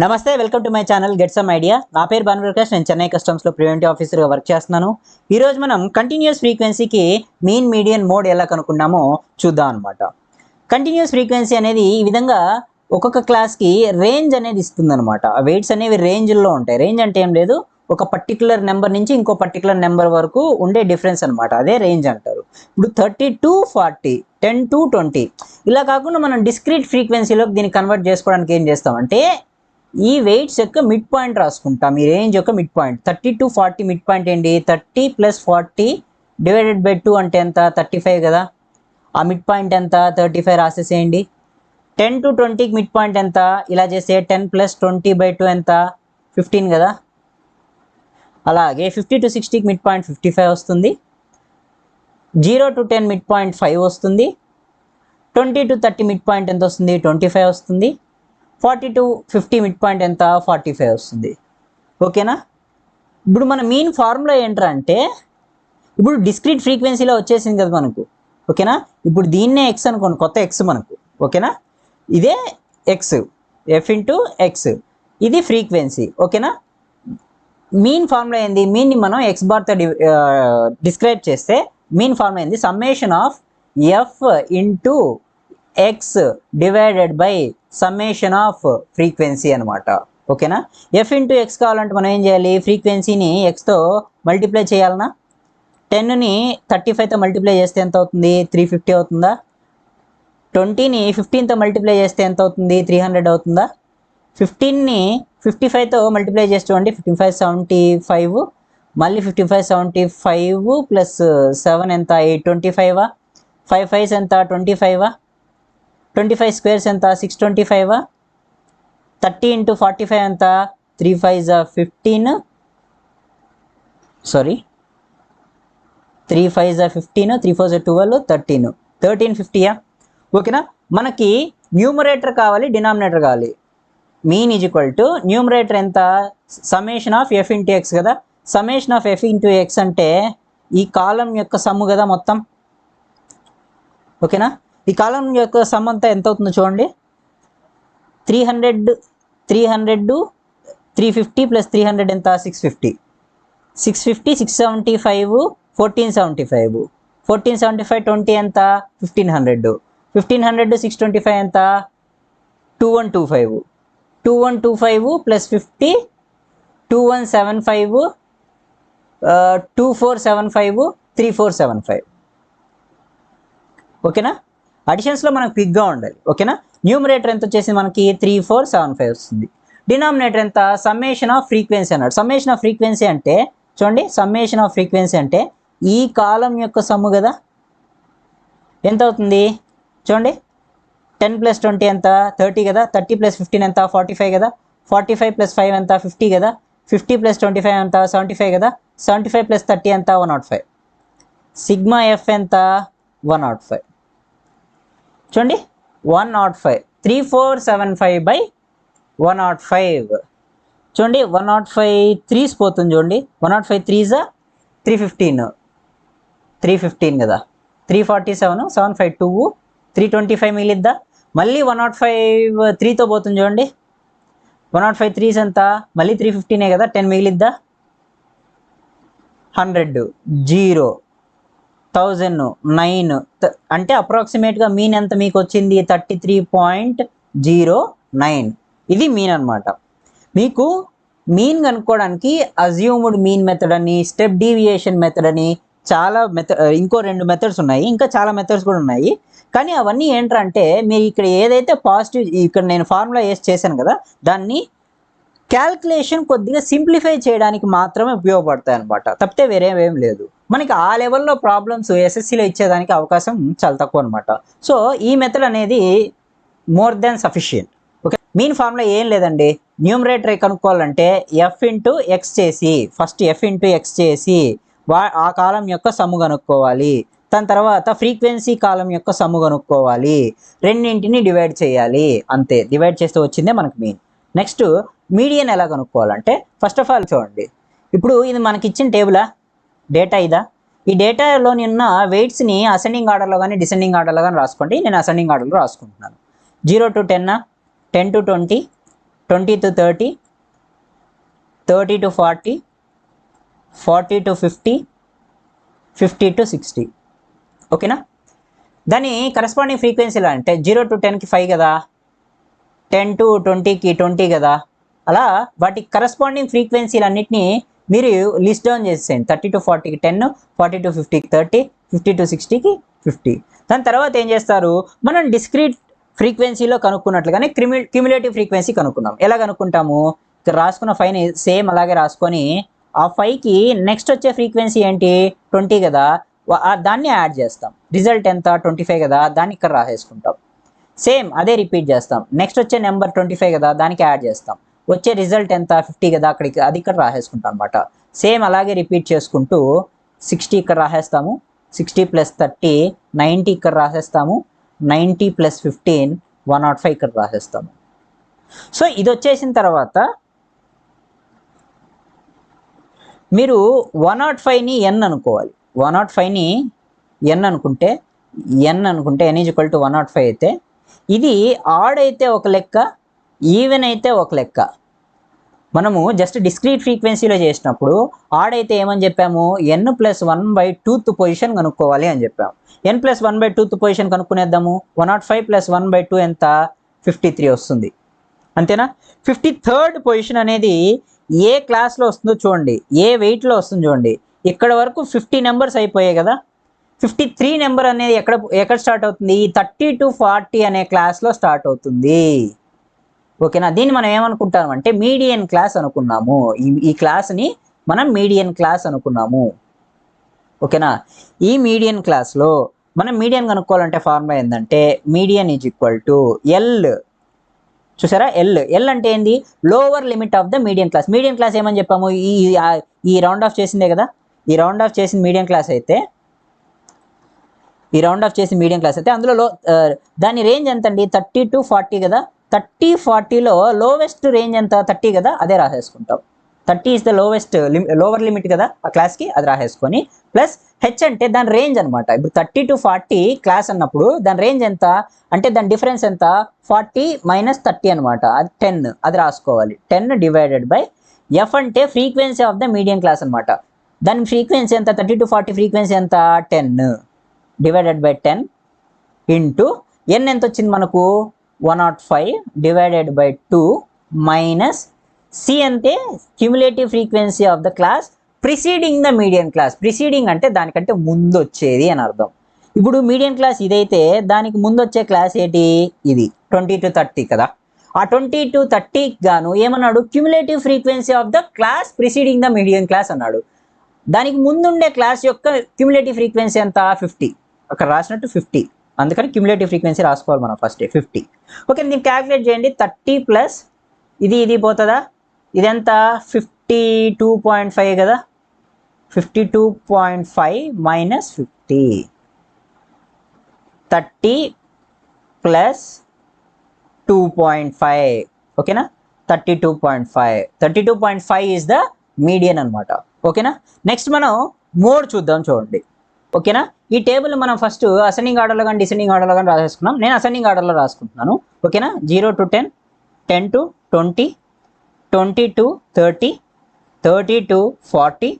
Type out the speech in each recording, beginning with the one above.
నమస్తే welcome to my channel get some idea. నా పేరు భాను ప్రకాష్ నేను చెన్నై కస్టమ్స్లో ప్రివెంటివ్ ఆఫీసర్గా వర్క్ చేస్తున్నాను. ఈరోజు మనం కంటిన్యూస్ ఫ్రీక్వెన్సీకి మీన్ మీడియన్ మోడ్ ఎలా కనుక్కున్నామో చూద్దాం అనమాట కంటిన్యూస్ ఫ్రీక్వెన్సీ అనేది ఈ విధంగా ఒక్కొక్క క్లాస్కి రేంజ్ అనేది ఇస్తుంది అనమాట వెయిట్స్ అనేవి రేంజ్లో ఉంటాయి. రేంజ్ అంటే ఏం లేదు. ఒక పర్టికులర్ నెంబర్ నుంచి ఇంకో పర్టికులర్ నెంబర్ వరకు ఉండే డిఫరెన్స్ అనమాట అదే రేంజ్ అంటారు. ఇప్పుడు thirty to forty ten to twenty ఇలా కాకుండా మనం డిస్క్రీట్ ఫ్రీక్వెన్సీలోకి దీన్ని కన్వర్ట్ చేసుకోవడానికి ఏం చేస్తామంటే ఈ వెయిట్స్ యొక్క మిడ్ పాయింట్ రాసుకుంటాం. ఈ రేంజ్ యొక్క mid point thirty to forty mid point ఏంటి? Thirty plus forty divided by two అంటే ఎంత? థర్టీ ఫైవ్ కదా. ఆ మిడ్ పాయింట్ ఎంత? థర్టీ ఫైవ్ రాసేసేయండి టెన్ టు ట్వంటీకి మిడ్ పాయింట్ ఎంత? ఇలా చేస్తే ten plus twenty by two ఎంత? ఫిఫ్టీన్ కదా. అలాగే ఫిఫ్టీ టు సిక్స్టీకి మిడ్ పాయింట్ ఫిఫ్టీ ఫైవ్ వస్తుంది. Zero to ten mid point five వస్తుంది. Twenty to thirty mid point ఎంత వస్తుంది? ట్వంటీ ఫైవ్ వస్తుంది. Forty to fifty mid point ఎంత? ఫార్టీ ఫైవ్ వస్తుంది. ఓకేనా? ఇప్పుడు మన మెయిన్ ఫార్ములా ఏంట్రా అంటే ఇప్పుడు డిస్క్రీట్ ఫ్రీక్వెన్సీలో వచ్చేసింది కదా మనకు. ఓకేనా? ఇప్పుడు దీన్నే ఎక్స్ అనుకోండి కొత్త ఎక్స్ మనకు. ఓకేనా? ఇదే ఎక్స్ ఎఫ్ ఇంటూ ఎక్స్ ఇది ఫ్రీక్వెన్సీ. ఓకేనా? మీన్ ఫార్ములా ఏంది? మీన్ని మనం ఎక్స్ బార్తో డి డిస్క్రైబ్ చేస్తే మీన్ ఫార్ములా ఏంది? Summation of F into X divided by summation of frequency అనమాట ఓకేనా? ఎఫ్ ఇంటూ ఎక్స్ కావాలంటే మనం ఏం చేయాలి? ఫ్రీక్వెన్సీని ఎక్స్తో మల్టిప్లై చేయాలనా? టెన్ని థర్టీ ఫైవ్తో మల్టిప్లై చేస్తే ఎంత అవుతుంది? త్రీ ఫిఫ్టీ అవుతుందా? ట్వంటీని ఫిఫ్టీన్తో మల్టిప్లై చేస్తే ఎంత అవుతుంది? త్రీ హండ్రెడ్ అవుతుందా? ఫిఫ్టీన్ని ఫిఫ్టీ ఫైవ్తో మల్టిప్లై చేసి చూడండి ఫిఫ్టీ ఫైవ్ సెవెంటీ ఫైవ్ మళ్ళీ fifty five seventy five plus seven ఎంత? ఎయిట్ ట్వంటీ ఫైవా ఫైవ్ ఫైవ్స్ ఎంత? ట్వంటీ ఫైవా ట్వంటీ ఫైవ్ స్క్వేర్స్ ఎంత? సిక్స్ ట్వంటీ ఫైవా థర్టీ ఇంటూ ఫార్టీ ఫైవ్ ఎంత? త్రీ ఫైవ్ జా ఫిఫ్టీన్ సారీ త్రీ ఫైవ్ జా ఫిఫ్టీన్ త్రీ ఫోర్ జా ట్వెల్వ్ థర్టీన్ థర్టీన్ ఫిఫ్టీయా ఓకేనా మనకి న్యూమరేటర్ కావాలి డినామినేటర్ కావాలి. Mean is equal to numerator ఎంత? Summation of F into X కదా? Summation of F into X అంటే ఈ కాలం యొక్క సమ్ము కదా మొత్తం. ఓకేనా ఈ కాలం యొక్క సమ్ అంతా ఎంత అవుతుందో చూడండి three hundred three hundred three fifty plus three hundred ఎంత? Six fifty six fifty six seventy five fourteen seventy five fourteen seventy five twenty ఎంత fifteen hundred fifteen hundred six twenty five ఎంత two one two five two one two five plus fifty two one seven five two four seven five three four seven five ఓకేనా అడిషన్స్లో మనకు పిగ్గా ఉండాలి. ఓకేనా? Numerator ఎంత వచ్చేసి మనకి? త్రీ ఫోర్ సెవెన్ ఫైవ్ వస్తుంది. డినామినేటర్ ఎంత? సమ్మేషన్ ఆఫ్ ఫ్రీక్వెన్సీ అన్నాడు. సమ్మేషన్ ఆఫ్ ఫ్రీక్వెన్సీ అంటే చూడండి సమ్మేషన్ ఆఫ్ ఫ్రీక్వెన్సీ అంటే ఈ కాలం యొక్క సమ్ము కదా? ఎంత అవుతుంది? చూడండి టెన్ ప్లస్ ట్వంటీ ఎంత? థర్టీ కదా? థర్టీ ప్లస్ ఫిఫ్టీన్ ఎంత? ఫార్టీ ఫైవ్ కదా? ఫార్టీ ఫైవ్ ప్లస్ ఫైవ్ ఎంత? ఫిఫ్టీ కదా? ఫిఫ్టీ ప్లస్ ట్వంటీ ఫైవ్ ఎంత? సెవెంటీ ఫైవ్ కదా? సెవెంటీ ఫైవ్ ప్లస్ థర్టీ ఎంత? One nought five sigma F ఎంత? వన్ నాట్ ఫైవ్ చూడండి. One nought five three four seven five by one nought five చూడండి one nought five threes పోతుంది చూడండి. One nought five త్రీజా three fifteen three fifteen కదా. Three forty seven seven five two three twenty five మిగిలిద్దా? మళ్ళీ one nought five త్రీతో పోతుంది చూడండి. One nought five threes ఎంత? మళ్ళీ త్రీ ఫిఫ్టీనే కదా? టెన్ మిగిలిద్దా? హండ్రెడ్ జీరో థౌజండ్ నైన్ అంటే అప్రాక్సిమేట్గా మీన్ ఎంత మీకు వచ్చింది thirty three point zero nine. ఇది మీన్ అనమాట మీకు మీన్ కనుక్కోవడానికి అజ్యూమ్డ్ మీన్ మెథడ్ అని స్టెప్ డీవియేషన్ మెథడ్ అని చాలా మెథడ్ ఇంకో రెండు మెథడ్స్ ఉన్నాయి. ఇంకా చాలా మెథడ్స్ కూడా ఉన్నాయి. కానీ అవన్నీ ఏంటంటే మీరు ఇక్కడ ఏదైతే పాజిటివ్ ఇక్కడ నేను ఫార్ములా వేసి చేశాను కదా దాన్ని క్యాల్కులేషన్ కొద్దిగా సింప్లిఫై చేయడానికి మాత్రమే ఉపయోగపడతాయి అనమాట తప్పితే వేరే లేదు. మనకి ఆ లెవెల్లో ప్రాబ్లమ్స్ ఎస్ఎస్సిలో ఇచ్చేదానికి అవకాశం చాలా తక్కువ అనమాట సో ఈ మెథడ్ అనేది more than sufficient okay mean formula ఏం లేదండి. న్యూమరేటర్ కనుక్కోవాలంటే ఎఫ్ ఇంటూ ఎక్స్ చేసి ఫస్ట్ ఎఫ్ ఇంటూ ఎక్స్ చేసి వా ఆ కాలం యొక్క సమ్ము కనుక్కోవాలి. దాని తర్వాత ఫ్రీక్వెన్సీ కాలం యొక్క సమ్ము కనుక్కోవాలి. రెండింటిని డివైడ్ చేయాలి. అంతే. డివైడ్ చేస్తే వచ్చిందే మనకు మీన్ నెక్స్ట్ మీడియన్ ఎలా కనుక్కోవాలంటే ఫస్ట్ ఆఫ్ ఆల్ చూడండి. ఇప్పుడు ఇది మనకి ఇచ్చిన టేబులా డేటా ఇదా? ఈ డేటాలో ఉన్న వెయిట్స్ని అసెండింగ్ ఆర్డర్లో కానీ డిసెండింగ్ ఆర్డర్లో కానీ రాసుకోండి. నేను అసెండింగ్ ఆర్డర్లో రాసుకుంటున్నాను. Zero to ten ten to twenty twenty to thirty thirty to forty forty to fifty fifty to sixty ఓకేనా దాని కరస్పాండింగ్ ఫ్రీక్వెన్సీలో అంటే జీరో టు టెన్కి ఫైవ్ కదా? టెన్ టు ట్వంటీకి ట్వంటీ కదా? అలా వాటి కరస్పాండింగ్ ఫ్రీక్వెన్సీలు అన్నిటినీ మీరు లిస్ట్ డౌన్ చేసేయండి. థర్టీ టు ఫార్టీకి టెన్ ఫార్టీ టు ఫిఫ్టీకి థర్టీ ఫిఫ్టీ టు సిక్స్టీకి ఫిఫ్టీ దాని తర్వాత ఏం చేస్తారు? మనం డిస్క్రీట్ ఫ్రీక్వెన్సీలో కనుక్కున్నట్లుగానే క్రిమి క్యూములేటివ్ ఫ్రీక్వెన్సీ కనుక్కున్నాం. ఎలా కనుక్కుంటాము? రాసుకున్న ఫైవ్ని సేమ్ అలాగే రాసుకొని ఆ ఫైవ్కి నెక్స్ట్ వచ్చే ఫ్రీక్వెన్సీ ఏంటి? ట్వంటీ కదా. దాన్ని యాడ్ చేస్తాం. రిజల్ట్ ఎంత? ట్వంటీ ఫైవ్ కదా. దాన్ని ఇక్కడ రాసేసుకుంటాం. సేమ్ అదే రిపీట్ చేస్తాం. నెక్స్ట్ వచ్చే నెంబర్ ట్వంటీ ఫైవ్ కదా. దానికి యాడ్ చేస్తాం. వచ్చే రిజల్ట్ ఎంత? ఫిఫ్టీ కదా అక్కడికి అది ఇక్కడ రాసేసుకుంటాం అనమాట సేమ్ అలాగే రిపీట్ చేసుకుంటూ సిక్స్టీ ఇక్కడ రాసేస్తాము. సిక్స్టీ ప్లస్ థర్టీ నైంటీ ఇక్కడ రాసేస్తాము. Ninety plus fifteen one nought five ఇక్కడ రాసేస్తాము. సో ఇది వచ్చేసిన తర్వాత మీరు వన్ నాట్ ఫైవ్ని ఎన్ అనుకోవాలి. వన్ నాట్ ఫైవ్ని ఎన్ అనుకుంటే ఎన్ అనుకుంటే N is equal to one nought five అయితే ఇది ఆడ్ అయితే ఒక లెక్క ఈవెన్ అయితే ఒక లెక్క. మనము జస్ట్ డిస్క్రీట్ ఫ్రీక్వెన్సీలో చేసినప్పుడు ఆడ్ అయితే ఏమని చెప్పాము? N plus one by twoth position కనుక్కోవాలి అని చెప్పాము. N plus one by twoth position కనుక్కునేద్దాము. One nought five plus one by two ఎంత? ఫిఫ్టీ త్రీ వస్తుంది. అంతేనా? ఫిఫ్టీ థర్డ్ పొజిషన్ అనేది ఏ క్లాస్లో వస్తుందో చూడండి. ఏ వెయిట్లో వస్తుందో చూడండి. ఇక్కడ వరకు ఫిఫ్టీ నెంబర్స్ అయిపోయాయి కదా. ఫిఫ్టీ త్రీ నెంబర్ అనేది ఎక్కడ ఎక్కడ స్టార్ట్ అవుతుంది? ఈ థర్టీ టు ఫార్టీ అనే క్లాస్లో స్టార్ట్ అవుతుంది. ఓకేనా? దీన్ని మనం ఏమనుకుంటాం అంటే మీడియన్ క్లాస్ అనుకున్నాము. ఈ ఈ క్లాస్ని మనం మీడియన్ క్లాస్ అనుకున్నాము. ఓకేనా? ఈ మీడియన్ క్లాస్లో మనం మీడియన్ కనుక్కోవాలంటే ఫార్ములా ఏంటంటే median is equal to L చూసారా? ఎల్ ఎల్ అంటే ఏంది? Lower limit of the medium class medium class ఏమని చెప్పాము? ఈ ఈ రౌండ్ ఆఫ్ చేసిందే కదా? ఈ రౌండ్ ఆఫ్ చేసిన మీడియం క్లాస్ అయితే ఈ రౌండ్ ఆఫ్ చేసిన మీడియం క్లాస్ అయితే అందులో దాని రేంజ్ ఎంత అండి థర్టీ టు ఫార్టీ కదా? థర్టీ ఫార్టీలో లోవెస్ట్ రేంజ్ ఎంత థర్టీ కదా అదే రాసేసుకుంటాం. Thirty is the lowest lower limit కదా ఆ క్లాస్కి అది రాసేసుకొని ప్లస్ హెచ్ అంటే దాని రేంజ్ అనమాట ఇప్పుడు థర్టీ టు ఫార్టీ క్లాస్ అన్నప్పుడు దాని రేంజ్ ఎంత అంటే దాని డిఫరెన్స్ ఎంత? ఫార్టీ మైనస్ థర్టీ అనమాట అది టెన్ అది రాసుకోవాలి. టెన్ డివైడెడ్ బై ఎఫ్ అంటే frequency of the medium class అనమాట దాని ఫ్రీక్వెన్సీ ఎంత? థర్టీ టు ఫార్టీ ఫ్రీక్వెన్సీ ఎంత? Ten. Divided by ten into N ఎంత వచ్చింది మనకు? One nought five divided by two minus C అంటే cumulative frequency of the class preceding the medium class preceding అంటే దానికంటే ముందు వచ్చేది అని అర్థం. ఇప్పుడు మీడియం క్లాస్ ఇదైతే దానికి ముందు వచ్చే క్లాస్ ఏంటి? ఇది ట్వంటీ టు థర్టీ కదా. ఆ ట్వంటీ టు థర్టీకి గాను ఏమన్నాడు? Cumulative frequency of the class preceding the medium class అన్నాడు. దానికి ముందుండే క్లాస్ యొక్క క్యుములేటివ్ ఫ్రీక్వెన్సీ ఎంత? ఫిఫ్టీ అక్కడ రాసినట్టు ఫిఫ్టీ అందుకని క్యుములేటివ్ ఫ్రీక్వెన్సీ రాసుకోవాలి మనం ఫస్ట్ ఫిఫ్టీ ఓకే దీన్ని క్యాల్కులేట్ చేయండి థర్టీ ప్లస్ ఇది ఇది పోతుందా? ఇదెంత? ఫిఫ్టీ టూ పాయింట్ ఫైవ్ కదా? Fifty two point five minus fifty thirty plus two point five ఓకేనా thirty two point five thirty two point five is the median అనమాట ఓకేనా నెక్స్ట్ మనం మోడ్ చూద్దాం చూడండి. ఓకేనా? ఈ టేబుల్ మనం ఫస్ట్ అసెండింగ్ ఆర్డర్లో కానీ డిసెండింగ్ ఆర్డర్లో కానీ రాసేసుకున్నాం నేను అసెండింగ్ ఆర్డర్లో రాసుకుంటున్నాను. ఓకేనా? Zero to ten ten to twenty twenty to thirty thirty to forty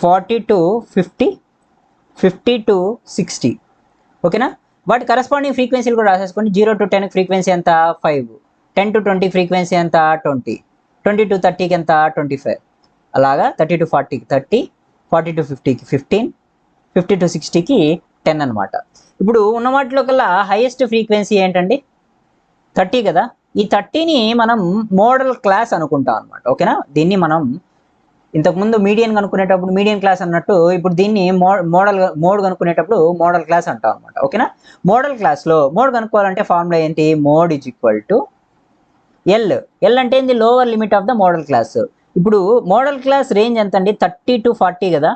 forty to fifty fifty to sixty. ఓకేనా? వాటి కరస్పాండింగ్ ఫ్రీక్వెన్సీలు కూడా రాసేసుకోండి. జీరో టు టెన్ ఫ్రీక్వెన్సీ ఎంత? Five. Ten to twenty frequency ఎంత? ట్వంటీ. ట్వంటీ టు థర్టీకి ఎంత? Twenty five. అలాగా? థర్టీ టు ఫార్టీకి థర్టీ ఫార్టీ టు ఫిఫ్టీకి ఫిఫ్టీన్ ఫిఫ్టీ టు సిక్స్టీకి టెన్ అనమాట ఇప్పుడు ఉన్న వాటిలో కల్లా హైయెస్ట్ ఫ్రీక్వెన్సీ ఏంటండి? థర్టీ కదా? ఈ థర్టీని మనం మోడల్ క్లాస్ అనుకుంటాం అనమాట ఓకేనా? దీన్ని మనం ఇంతకుముందు మీడియన్ కనుక్కునేటప్పుడు మీడియం క్లాస్ అన్నట్టు ఇప్పుడు దీన్ని మో మోడల్ మోడ్ కనుక్కునేటప్పుడు మోడల్ క్లాస్ అంటాం అనమాట ఓకేనా? మోడల్ క్లాస్లో మోడ్ కనుక్కోవాలంటే ఫార్ములా ఏంటి? Mode is equal to L L అంటే ఏంది? Lower limit of the modal class ఇప్పుడు మోడల్ క్లాస్ రేంజ్ ఎంత అండి థర్టీ టు ఫార్టీ కదా?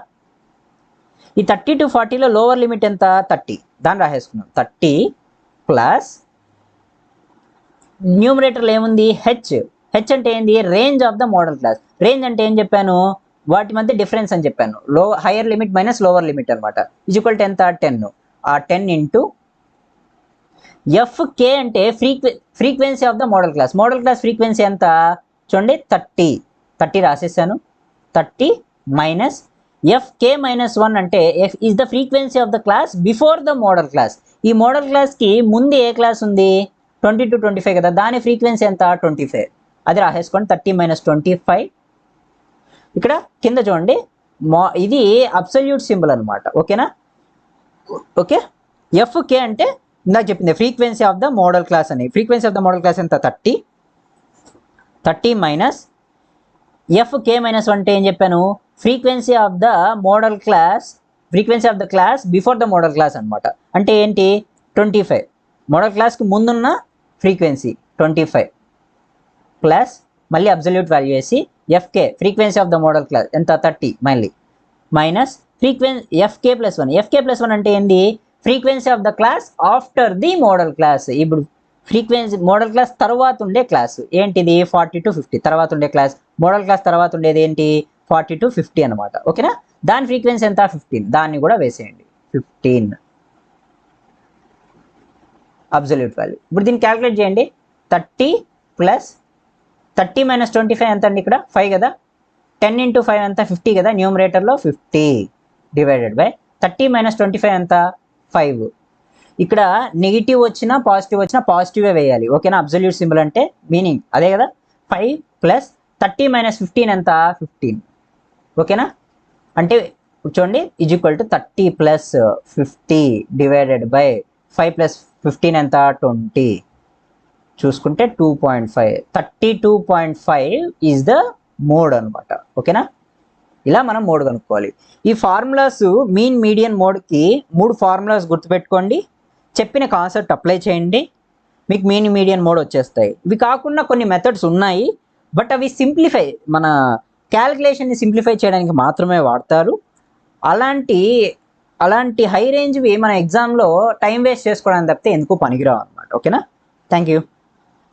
ఈ థర్టీ టు ఫార్టీలో లోవర్ లిమిట్ ఎంత? థర్టీ దాన్ని రాసేసుకున్నాం థర్టీ ప్లస్ న్యూమరేటర్లో ఏముంది? హెచ్ హెచ్ అంటే ఏంది? Range of the modal class range అంటే ఏం చెప్పాను? వాటి మధ్య డిఫరెన్స్ అని చెప్పాను. లో higher limit minus lower limit అనమాట ఈజ్వల్ టు ఎంత? టెన్ ఆ టెన్ ఇంటూ ఎఫ్ కే అంటే frequency frequency of the modal class modal class frequency ఎంత? చూడండి thirty thirty రాసేసాను. Thirty minus F K minus one అంటే F is the frequency of the class before the modal class ఈ modal క్లాస్కి ముందు ఏ class ఉంది? Twenty to twenty five కదా. దాని ఫ్రీక్వెన్సీ ఎంత? ట్వంటీ ఫైవ్ అది రాసేసుకోండి. థర్టీ మైనస్ ట్వంటీ ఫైవ్ ఇక్కడ కింద చూడండి. మో ఇది అబ్సల్యూట్ సింబల్ అనమాట ఓకేనా ఓకే ఎఫ్ కే అంటే ఇందాక చెప్పింది frequency of the modal class అని. Frequency of the modal class ఎంత? Thirty thirty minus F K minus అంటే ఏం చెప్పాను? Frequency of the modal class frequency of the class before the modal class అనమాట అంటే ఏంటి? ట్వంటీ ఫైవ్ మోడల్ క్లాస్కి ముందున్న ఫ్రీక్వెన్సీ ట్వంటీ ఫైవ్ ప్లస్ మళ్ళీ అబ్జల్యూట్ వాల్యూ వేసి F K frequency of the modal class ఎంత? థర్టీ మళ్ళీ minus frequency F K plus one F K plus one అంటే ఏంది? Frequency of the class after the modal class ఇప్పుడు frequency modal class తర్వాత ఉండే class ఏంటిది? Forty to fifty తర్వాత ఉండే క్లాస్ మోడల్ క్లాస్ తర్వాత ఉండేది ఏంటి? ఫార్టీ టు ఫిఫ్టీ అనమాట ఓకేనా దాని ఫ్రీక్వెన్సీ ఎంత? ఫిఫ్టీన్ దాన్ని కూడా వేసేయండి. ఫిఫ్టీన్ అబ్జల్యూట్ వాల్యూ ఇప్పుడు దీన్ని క్యాలిక్యులేట్ చేయండి. Thirty plus thirty minus twenty five ఎంత అండి ఇక్కడ? ఫైవ్ కదా? టెన్ ఇంటూ ఫైవ్ ఎంత? ఫిఫ్టీ కదా? న్యూమరేటర్లో fifty divided by thirty minus twenty five ఎంత? ఫైవ్ ఇక్కడ నెగిటివ్ వచ్చినా పాజిటివ్ వచ్చినా పాజిటివే వేయాలి. ఓకేనా? అబ్జల్యూట్ సింబల్ అంటే మీనింగ్ అదే కదా? Five plus thirty minus fifteen ఎంత? ఫిఫ్టీన్ ఓకేనా? అంటే చూడండి is equal to thirty plus fifty divided by five plus fifteen ఎంత? ట్వంటీ చూసుకుంటే two point five thirty two point five is the mode అనమాట ఓకేనా? ఇలా మనం మోడ్ కనుక్కోవాలి. ఈ ఫార్ములాస్ మీన్ మీడియన్ మోడ్కి మూడు ఫార్ములాస్ గుర్తుపెట్టుకోండి. చెప్పిన కాన్సెప్ట్ అప్లై చేయండి. మీకు మీన్ మీడియన్ మోడ్ వచ్చేస్తాయి. ఇవి కాకుండా కొన్ని మెథడ్స్ ఉన్నాయి. బట్ అవి సింప్లిఫై మన క్యాలిక్యులేషన్ని సింప్లిఫై చేయడానికి మాత్రమే వాడతారు. అలాంటి అలాంటి హై రేంజ్వి మన ఎగ్జామ్లో టైం వేస్ట్ చేసుకోవడానికి తప్పితే ఎందుకు పనికిరావు అనమాట ఓకేనా థ్యాంక్ యూ